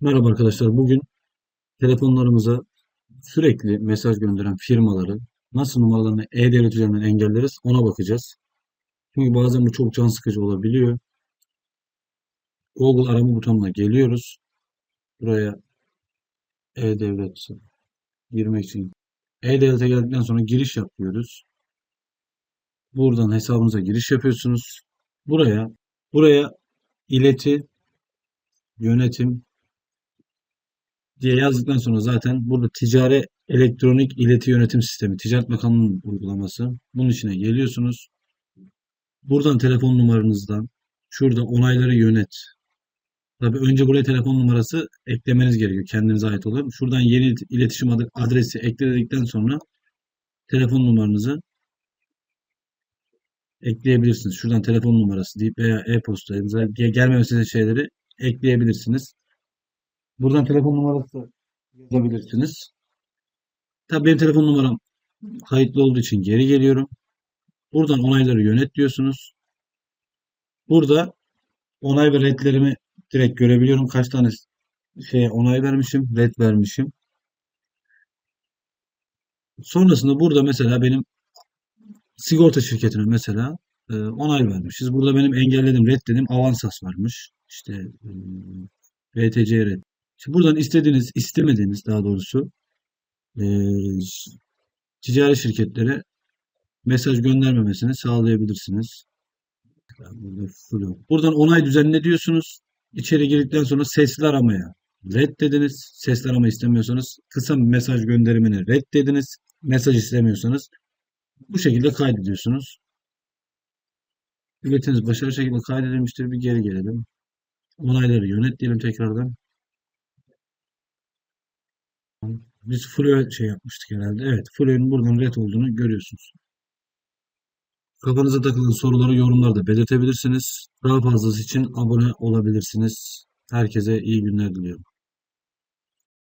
Merhaba arkadaşlar. Bugün telefonlarımıza sürekli mesaj gönderen firmaları nasıl numaralarını e-devlet üzerinden engelleriz ona bakacağız. Çünkü bazen bu çok can sıkıcı olabiliyor. Google arama butonuna geliyoruz. Buraya e-devlet girmek için e-devlete geldikten sonra giriş yapıyoruz. Buradan hesabınıza giriş yapıyorsunuz. Buraya buraya ileti yönetim diye yazdıktan sonra zaten burada ticari elektronik ileti yönetim sistemi, Ticaret Bakanlığı'nın uygulaması. Bunun içine geliyorsunuz. Buradan telefon numaranızdan şurada onayları yönet. Tabii önce buraya telefon numarası eklemeniz gerekiyor. Kendinize ait olan. Şuradan yeni iletişim adresi ekledikten sonra telefon numaranızı ekleyebilirsiniz. Şuradan telefon numarası deyip veya e-posta ge- gelmemesi şeyleri ekleyebilirsiniz. Buradan telefon numarası yazabilirsiniz. Tabii benim telefon numaram kayıtlı olduğu için geri geliyorum. Buradan onayları yönet diyorsunuz. Burada onay ve redlerimi direkt görebiliyorum. Kaç tane şeye onay vermişim, red vermişim. Sonrasında burada mesela benim sigorta şirketine mesela e, onay vermişiz. Burada benim engelledim, red dedim avansas varmış. İşte e, VTC red. Şimdi buradan istediğiniz, istemediğiniz daha doğrusu e, ticari şirketlere mesaj göndermemesini sağlayabilirsiniz. Buradan onay düzenle diyorsunuz. İçeri girdikten sonra sesli aramaya reddediniz. Sesli arama istemiyorsanız kısa mesaj gönderimini reddediniz. Mesaj istemiyorsanız bu şekilde kaydediyorsunuz. Üretiniz başarılı şekilde kaydedilmiştir. Bir geri gelelim. Onayları yönet diyelim tekrardan. Biz Flö'ye şey yapmıştık herhalde. Evet, Flö'nün buradan red olduğunu görüyorsunuz. Kafanıza takılan soruları yorumlarda belirtebilirsiniz. Daha fazlası için abone olabilirsiniz. Herkese iyi günler diliyorum.